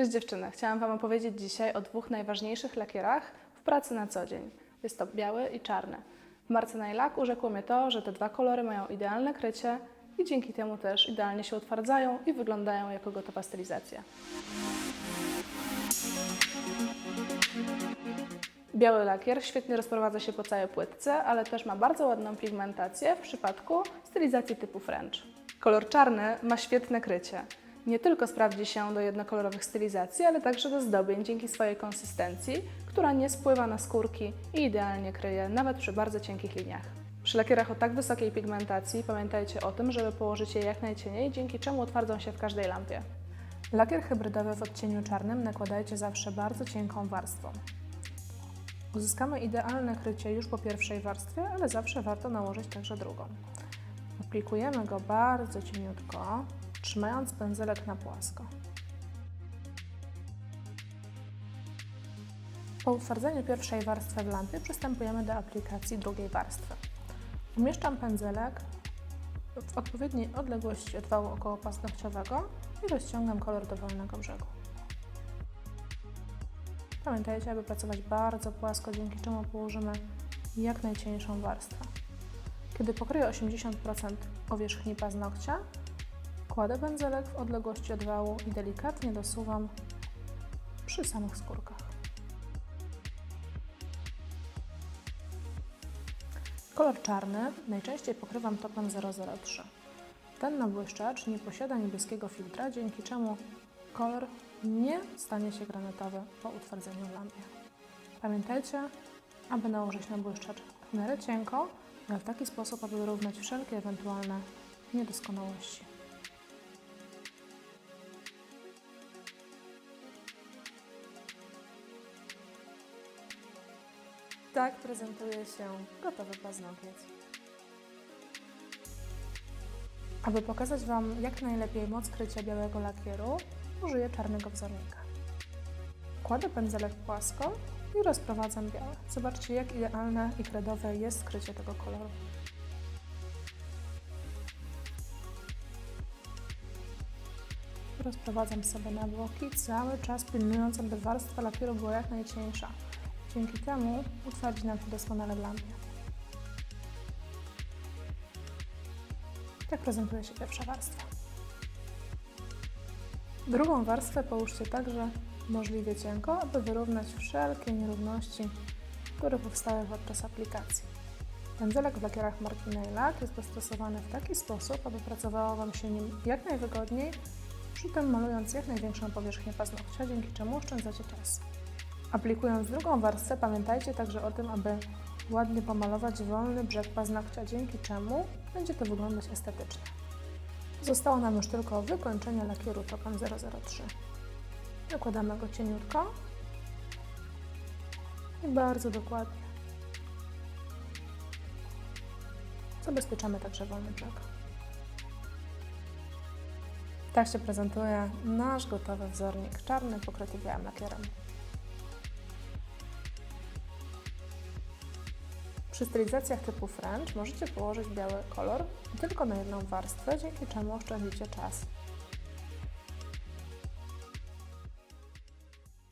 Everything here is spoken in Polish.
Cześć dziewczyny, chciałam Wam opowiedzieć dzisiaj o dwóch najważniejszych lakierach w pracy na co dzień. Jest to biały i czarny. W marce Nailak urzekło mnie to, że te dwa kolory mają idealne krycie i dzięki temu też idealnie się utwardzają i wyglądają jako gotowa stylizacja. Biały lakier świetnie rozprowadza się po całej płytce, ale też ma bardzo ładną pigmentację w przypadku stylizacji typu French. Kolor czarny ma świetne krycie. Nie tylko sprawdzi się do jednokolorowych stylizacji, ale także do zdobień dzięki swojej konsystencji, która nie spływa na skórki i idealnie kryje nawet przy bardzo cienkich liniach. Przy lakierach o tak wysokiej pigmentacji pamiętajcie o tym, żeby położyć je jak najcieniej, dzięki czemu utwardzą się w każdej lampie. Lakier hybrydowy w odcieniu czarnym nakładajcie zawsze bardzo cienką warstwą. Uzyskamy idealne krycie już po pierwszej warstwie, ale zawsze warto nałożyć także drugą. Aplikujemy go bardzo cieniutko, trzymając pędzelek na płasko. Po utwardzeniu pierwszej warstwy w lampie przystępujemy do aplikacji drugiej warstwy. Umieszczam pędzelek w odpowiedniej odległości od wału około paznokciowego i rozciągam kolor do wolnego brzegu. Pamiętajcie, aby pracować bardzo płasko, dzięki czemu położymy jak najcieńszą warstwę. Kiedy pokryję 80% powierzchni paznokcia, kładę pędzelek w odległości od wału i delikatnie dosuwam przy samych skórkach. Kolor czarny najczęściej pokrywam topem 003. Ten nabłyszczacz nie posiada niebieskiego filtra, dzięki czemu kolor nie stanie się granatowy po utwardzeniu w lampie. Pamiętajcie, aby nałożyć nabłyszczacz w miarę cienko, w taki sposób, aby wyrównać wszelkie ewentualne niedoskonałości. Tak prezentuje się gotowy paznokieć. Aby pokazać Wam jak najlepiej moc krycia białego lakieru, użyję czarnego wzornika. Kładę pędzelek płasko i rozprowadzam białe. Zobaczcie jak idealne i kredowe jest krycie tego koloru. Rozprowadzam sobie na boki, cały czas pilnując, aby warstwa lakieru była jak najcieńsza. Dzięki temu utwardzi nam się doskonale w. Tak prezentuje się pierwsza warstwa. Drugą warstwę połóżcie także możliwie cienko, aby wyrównać wszelkie nierówności, które powstały podczas aplikacji. Pędzelek w lakierach marki Nailak jest dostosowany w taki sposób, aby pracowało Wam się nim jak najwygodniej, przy tym malując jak największą powierzchnię paznokcia, dzięki czemu oszczędzacie czas. Aplikując drugą warstwę, pamiętajcie także o tym, aby ładnie pomalować wolny brzeg paznokcia, dzięki czemu będzie to wyglądać estetycznie. Zostało nam już tylko wykończenie lakieru topem 003. Nakładamy go cieniutko i bardzo dokładnie. Zabezpieczamy także wolny brzeg. Tak się prezentuje nasz gotowy wzornik czarny pokryty białym lakierem. Przy stylizacjach typu French możecie położyć biały kolor tylko na jedną warstwę, dzięki czemu oszczędzicie czas.